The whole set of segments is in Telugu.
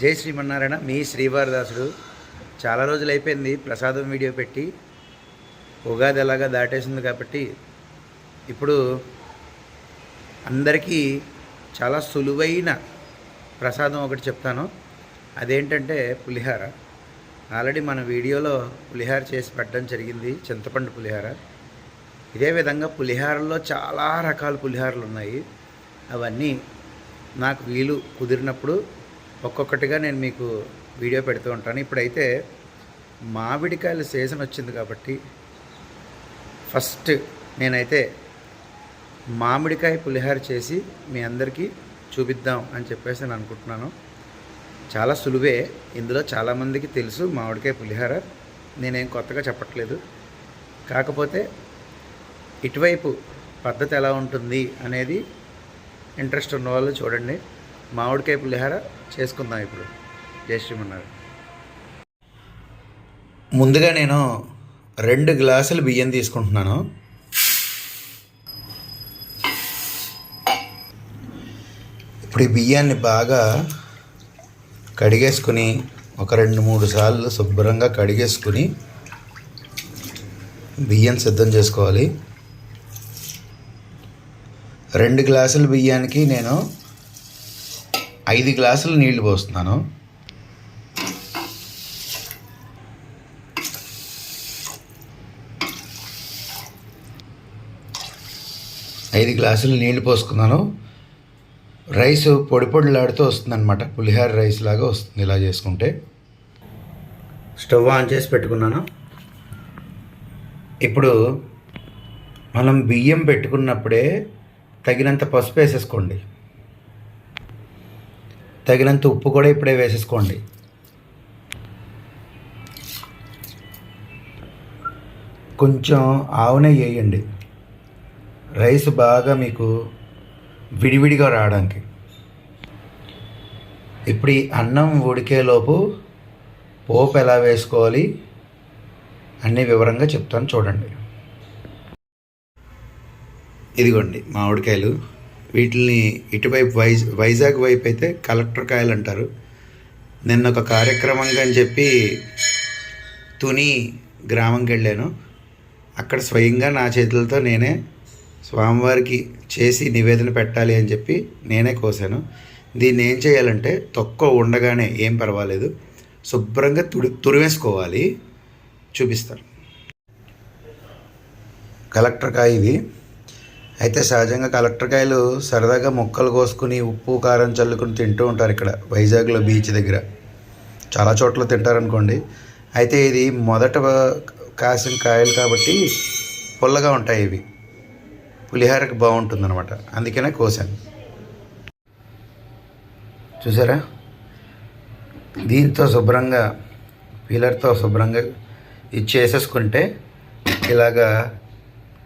జై శ్రీమన్నారాయణ మీ శ్రీవారదాసుడు. చాలా రోజులు అయిపోయింది ప్రసాదం వీడియో పెట్టి. ఉగాది ఎలాగా దాటేసింది కాబట్టి ఇప్పుడు అందరికీ చాలా సులువైన ప్రసాదం ఒకటి చెప్తాను. అదేంటంటే పులిహార. ఆల్రెడీ మన వీడియోలో పులిహార చేసి పెట్టడం జరిగింది చింతపండు పులిహార. ఇదే విధంగా పులిహారలో చాలా రకాల పులిహారలు ఉన్నాయి. అవన్నీ నాకు వీలు కుదిరినప్పుడు ఒక్కొక్కటిగా నేను మీకు వీడియో పెడుతూ ఉంటాను. ఇప్పుడైతే మామిడికాయల సీజన్ వచ్చింది కాబట్టి ఫస్ట్ నేనైతే మామిడికాయ పులిహార చేసి మీ అందరికీ చూపిద్దాం అని చెప్పేసి నేను అనుకుంటున్నాను. చాలా సులువే. ఇందులో చాలామందికి తెలుసు మామిడికాయ పులిహార. నేనేం కొత్తగా చెప్పట్లేదు. కాకపోతే ఇటువైపు పద్ధతి ఎలా ఉంటుంది అనేది ఇంట్రెస్ట్ ఉన్న వాళ్ళు చూడండి. మామిడికాయ పులిహార చేసుకుందాం ఇప్పుడు. జై ముందుగా నేను రెండు గ్లాసులు బియ్యం తీసుకుంటున్నాను. ఇప్పుడు ఈ బియ్యాన్ని బాగా కడిగేసుకుని ఒక రెండు మూడు సార్లు శుభ్రంగా కడిగేసుకుని బియ్యం సిద్ధం చేసుకోవాలి. రెండు గ్లాసుల బియ్యానికి నేను ఐదు గ్లాసులు నీళ్ళు పోస్తున్నాను. ఐదు గ్లాసులు నీళ్ళు పోసుకున్నాను. రైస్ పొడి పొడిలాడుతూ వస్తుందన్నమాట. పులిహార రైస్ లాగా వస్తుంది ఇలా చేసుకుంటే. స్టవ్ ఆన్ చేసి పెట్టుకున్నాను. ఇప్పుడు మనం బియ్యం పెట్టుకున్నప్పుడే తగినంత పసుపు వేసేసుకోండి. తగినంత ఉప్పు కూడా ఇప్పుడే వేసేసుకోండి. కొంచెం ఆవు నెయ్యి వేయండి. రైస్ బాగా మీకు విడివిడిగా రావడానికి. ఇప్పుడు ఈ అన్నం ఉడికేలోపు పోపు ఎలా వేసుకోవాలి అన్ని వివరంగా చెప్తాను చూడండి. ఇదిగోండి మామిడికాయలు. వీటిని ఇటువైపు వైజ్ వైజాగ్ వైపు అయితే కలెక్టర్ కాయలు అంటారు. నిన్న ఒక కార్యక్రమంగా అని చెప్పి తుని గ్రామంకి వెళ్ళాను. అక్కడ స్వయంగా నా చేతులతో నేనే స్వామివారికి చేసి నివేదన పెట్టాలి అని చెప్పి నేనే కోసాను. దీన్ని ఏం చేయాలంటే తొక్క ఉండగానే ఏం పర్వాలేదు శుభ్రంగా తుడి తురివేసుకోవాలి. చూపిస్తాను. కలెక్టర్ కాయ ఇది. అయితే సహజంగా కలెక్టర్ కాయలు సరదాగా ముక్కలు కోసుకుని ఉప్పు కారం చల్లుకుని తింటూ ఉంటారు ఇక్కడ. వైజాగ్లో బీచ్ దగ్గర. చాలా చోట్ల తింటారనుకోండి. అయితే ఇది మొదట కాసిన కాయలు కాబట్టి పుల్లగా ఉంటాయి ఇవి. పులిహారకి బాగుంటుందన్నమాట. అందుకనే కోసాను. చూసారా? దీంతో శుభ్రంగా పీలర్తో శుభ్రంగా ఇది చేసేసుకుంటే ఇలాగా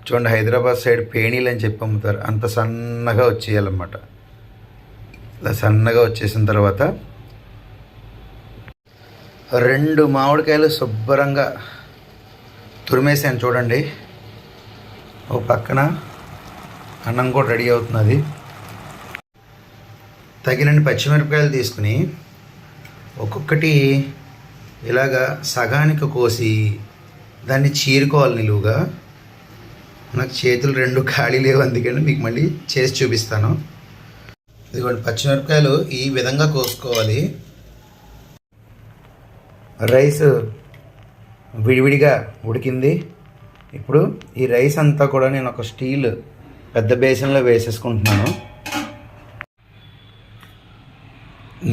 చూడండి హైదరాబాద్ సైడ్ పేణీలు అని చెప్పి అమ్ముతారు. అంత సన్నగా వచ్చేయాలన్నమాట. ఇలా సన్నగా వచ్చేసిన తర్వాత రెండు మామిడికాయలు శుభ్రంగా తురిమేసాను చూడండి. ఓ పక్కన అన్నం కూడా రెడీ అవుతున్నది. తగినన్ని పచ్చిమిరపకాయలు తీసుకుని ఒక్కొక్కటి ఇలాగా సగానికి కోసి దాన్ని చీరుకోవాలి నిలువుగా. నాకు చేతులు రెండు ఖాళీ లేవు అందుకని మీకు మళ్ళీ చేసి చూపిస్తాను. ఇదిగోండి పచ్చిమిరపకాయలు ఈ విధంగా కోసుకోవాలి. రైస్ విడివిడిగా ఉడికింది. ఇప్పుడు ఈ రైస్ అంతా కూడా నేను ఒక స్టీల్ పెద్ద బేసన్లో వేసేసుకుంటున్నాను.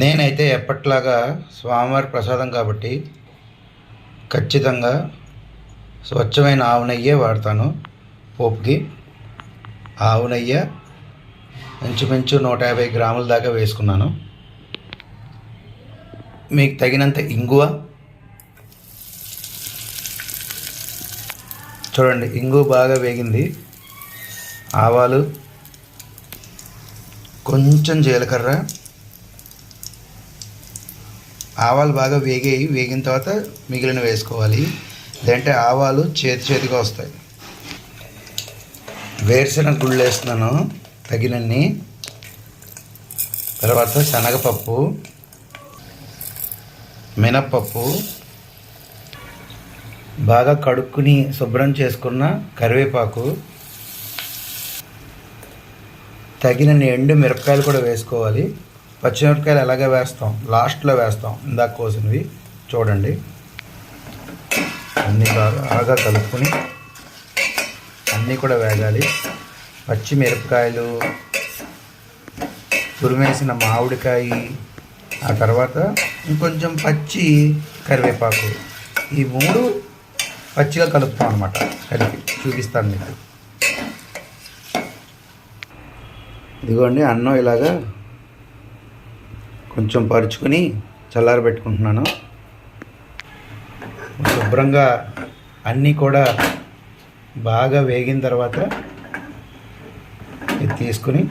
నేనైతే ఎప్పట్లాగా స్వామివారి ప్రసాదం కాబట్టి ఖచ్చితంగా స్వచ్ఛమైన ఆవు నెయ్యే వాడతాను. పోపుకి ఆవు నెయ్యి ఇంచుమించు నూట యాభై గ్రాముల దాకా వేసుకున్నాను. మీకు తగినంత ఇంగువ. చూడండి ఇంగు బాగా వేగింది. ఆవాలు కొంచెం జీలకర్ర. ఆవాలు బాగా వేగాయి వేగిన తర్వాత మిగిలిన వేసుకోవాలి. లేదంటే ఆవాలు చేతి చేతిగా వస్తాయి. వేరుశనగ గుళ్ళు వేస్తున్నాను తగినన్ని. తర్వాత శనగపప్పు మినప్పప్పు బాగా కడుక్కుని శుభ్రం చేసుకున్న కరివేపాకు తగినన్ని ఎండు మిరపకాయలు కూడా వేసుకోవాలి. పచ్చిమిరపకాయలు ఎలాగే వేస్తాం? లాస్ట్లో వేస్తాం. ఇందాక కోసినవి. చూడండి. అన్నీ బాగా బాగా కలుపుకొని అన్నీ కూడా వేగాలి. పచ్చిమిరపకాయలు తురిమేసిన మామిడికాయ ఆ తర్వాత ఇంకొంచెం పచ్చి కరివేపాకు. ఈ మూడు పచ్చిగా కలుపుతాం అనమాట కలిపి. చూపిస్తాను మీకు. ఇదిగోండి అన్నం ఇలాగా కొంచెం పరుచుకొని చల్లారబెట్టుకుంటున్నాను శుభ్రంగా అన్నీ కూడా బాగా వేగిన తర్వాత ఇది తీసుకుని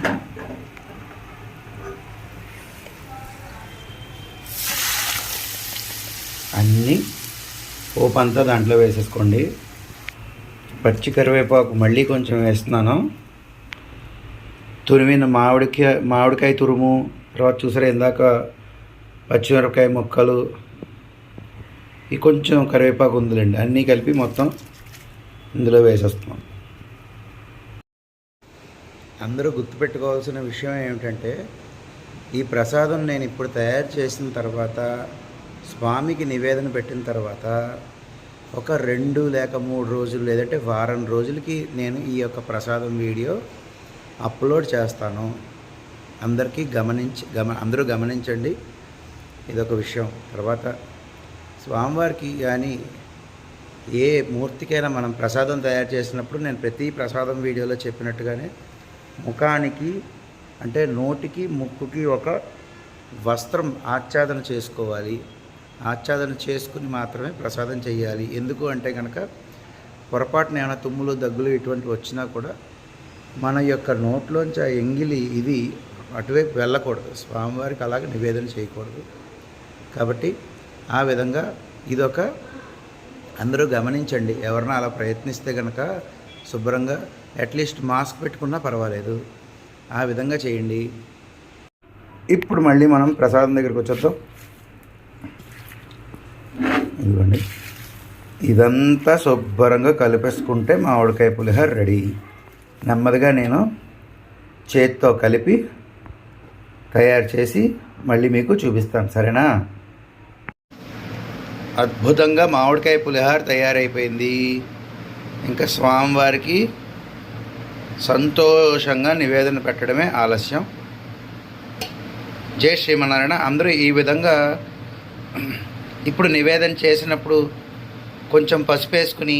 అన్నీ పోపు అంతా దాంట్లో వేసేసుకోండి. పచ్చి కరివేపాకు మళ్ళీ కొంచెం వేస్తున్నాను. తురిమిన మామిడికాయ మామిడికాయ తురుము తర్వాత చూసారా ఇందాక పచ్చిమిరపకాయ ముక్కలు ఈ కొంచెం కరివేపాకు ఉందిలేండి అన్నీ కలిపి మొత్తం ఇందులో వేసేస్తున్నాం. అందరూ గుర్తుపెట్టుకోవాల్సిన విషయం ఏమిటంటే ఈ ప్రసాదం నేను ఇప్పుడు తయారు చేసిన తర్వాత స్వామికి నివేదన పెట్టిన తర్వాత ఒక రెండు లేక మూడు రోజులు లేదంటే వారం రోజులకి నేను ఈ యొక్క ప్రసాదం వీడియో అప్లోడ్ చేస్తాను. అందరికీ గమనించి గమ అందరూ గమనించండి. ఇదొక విషయం. తర్వాత స్వామివారికి కానీ ఏ మూర్తికైనా మనం ప్రసాదం తయారు చేసినప్పుడు నేను ప్రతి ప్రసాదం వీడియోలో చెప్పినట్టుగానే ముఖానికి అంటే నోటికి ముక్కుకి ఒక వస్త్రం ఆచ్ఛాదన చేసుకోవాలి. ఆచ్ఛాదన చేసుకుని మాత్రమే ప్రసాదం చేయాలి. ఎందుకు అంటే కనుక పొరపాటున ఏమైనా తుమ్ములు దగ్గులు ఇటువంటివి వచ్చినా కూడా మన యొక్క నోట్లోంచి ఆ ఎంగిలి ఇది అటువైపు వెళ్ళకూడదు. స్వామివారికి అలాగే నివేదన చేయకూడదు. కాబట్టి ఆ విధంగా ఇదొక అందరూ గమనించండి ఎవరన్నా అలా ప్రయత్నిస్తే కనుక శుభ్రంగా అట్లీస్ట్ మాస్క్ పెట్టుకున్నా పర్వాలేదు. ఆ విధంగా చేయండి. ఇప్పుడు మళ్ళీ మనం ప్రసాదం దగ్గరికి వచ్చేద్దాం. ఇదిగోండి. ఇదంతా శుభ్రంగా కలిపేసుకుంటే మామిడికాయ పులిహోర రెడీ. నెమ్మదిగా నేను చేత్తో కలిపి తయారు చేసి మళ్ళీ మీకు చూపిస్తాను. సరేనా? అద్భుతంగా మామిడికాయ పులిహోర తయారైపోయింది. ఇంకా స్వామివారికి సంతోషంగా నివేదన పెట్టడమే ఆలస్యం. జై శ్రీమన్నారాయణ. అందరూ ఈ విధంగా ఇప్పుడు నివేదన చేసినప్పుడు కొంచెం పసుపు వేసుకుని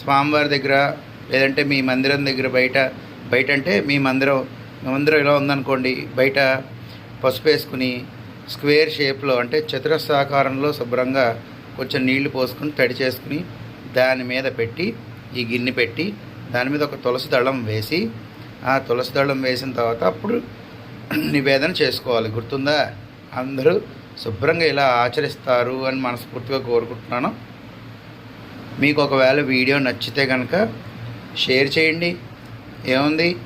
స్వామివారి దగ్గర లేదంటే మీ మందిరం దగ్గర బయట బయట అంటే మీ మందిరం మీ మందిరం ఇలా ఉందనుకోండి బయట పసుపు వేసుకుని స్క్వేర్ షేప్లో అంటే చతురస్రాకారంలో శుభ్రంగా కొంచెం నీళ్ళు పోసుకుని తడి చేసుకుని దాని మీద పెట్టి ఈ గిన్నె పెట్టి దాని మీద ఒక తులసి దళం వేసి ఆ తులసి దళం వేసిన తర్వాత అప్పుడు నివేదన చేసుకోవాలి. గుర్తుందా? అందరూ శుభ్రంగా ఇలా ఆచరిస్తారు అని మనస్ఫూర్తిగా కోరుకుంటున్నాను. మీకు ఒకవేళ వీడియో నచ్చితే కనుక షేర్ చేయండి. ఏముంది?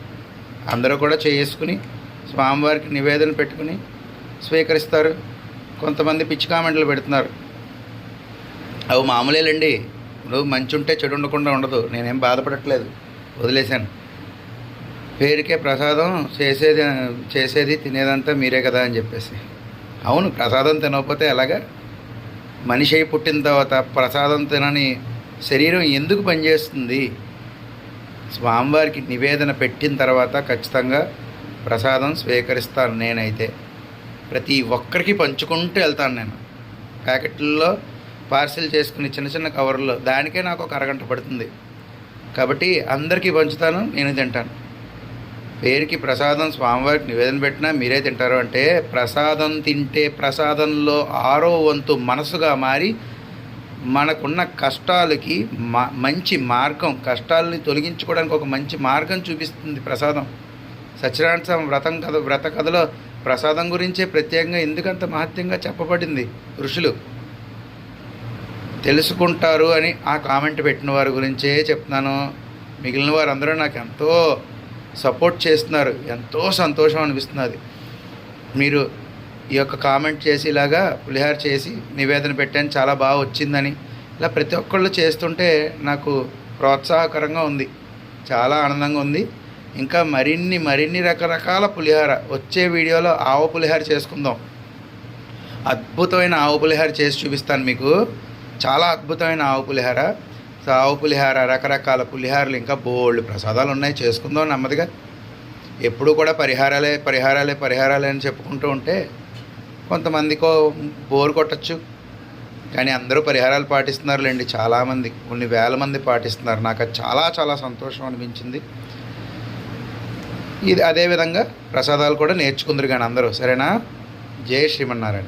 అందరూ కూడా చేసుకుని స్వామివారికి నివేదన పెట్టుకుని స్వీకరిస్తారు. కొంతమంది పిచ్చి కామెంట్లు పెడుతున్నారు. అవి మామూలేలండి. ఇప్పుడు మంచి ఉంటే చెడు ఉండకుండా ఉండదు. నేనేం బాధపడట్లేదు. వదిలేశాను. పేరుకే ప్రసాదం చేసేది చేసేది తినేదంతా మీరే కదా అని చెప్పేసి. అవును ప్రసాదం తినకపోతే ఎలాగా? మనిషి అయి పుట్టిన తర్వాత ప్రసాదం తినని శరీరం ఎందుకు పనిచేస్తుంది? స్వామివారికి నివేదన పెట్టిన తర్వాత ఖచ్చితంగా ప్రసాదం స్వీకరిస్తాను నేనైతే. ప్రతి ఒక్కరికి పంచుకుంటూ వెళ్తాను నేను. ప్యాకెట్లలో పార్సిల్ చేసుకుని చిన్న చిన్న కవర్లో దానికే నాకు ఒక అరగంట పడుతుంది. కాబట్టి అందరికీ పంచుతాను నేను తింటాను. పేరుకి ప్రసాదం స్వామివారికి నివేదన పెట్టినా మీరే తింటారు అంటే ప్రసాదం తింటే ప్రసాదంలో ఆరో వంతు మనసుగా మారి మనకున్న కష్టాలకి మా మంచి మార్గం కష్టాలని తొలగించుకోవడానికి ఒక మంచి మార్గం చూపిస్తుంది ప్రసాదం. సత్యనారాయణ స్వామి వ్రతం కథ వ్రత కథలో ప్రసాదం గురించే ప్రత్యేకంగా ఎందుకంత మహత్యంగా చెప్పబడింది ఋషులు? తెలుసుకుంటారు అని ఆ కామెంట్ పెట్టిన వారి గురించే చెప్తున్నాను. మిగిలిన వారందరూ నాకు ఎంతో సపోర్ట్ చేస్తున్నారు. ఎంతో సంతోషం అనిపిస్తున్నది మీరు ఈ యొక్క కామెంట్ చేసి ఇలాగా పులిహార చేసి నివేదన పెట్టాను. చాలా బాగా వచ్చిందని. ఇలా ప్రతి ఒక్కళ్ళు చేస్తుంటే నాకు ప్రోత్సాహకరంగా ఉంది. చాలా ఆనందంగా ఉంది. ఇంకా మరిన్ని మరిన్ని రకరకాల పులిహార వచ్చే వీడియోలో ఆవు పులిహార చేసుకుందాం. అద్భుతమైన ఆవు పులిహార చేసి చూపిస్తాను మీకు. చాలా అద్భుతమైన ఆవు పులిహార. సో ఆవు పులిహార రకరకాల పులిహారలు ఇంకా బోల్డ్ ప్రసాదాలు ఉన్నాయి. చేసుకుందాం నెమ్మదిగా. ఎప్పుడు కూడా పరిహారాలే పరిహారాలే పరిహారాలే అని చెప్పుకుంటూ ఉంటే కొంతమందికో బోర్ కొట్టచ్చు. కానీ అందరూ పరిహారాలు పాటిస్తున్నారులేండి. చాలామంది కొన్ని వేల మంది పాటిస్తున్నారు. నాకు చాలా చాలా సంతోషం అనిపించింది. ఇది అదేవిధంగా ప్రసాదాలు కూడా నేర్చుకుందరు కానీ అందరూ. సరేనా? జై శ్రీమన్నారాయణ.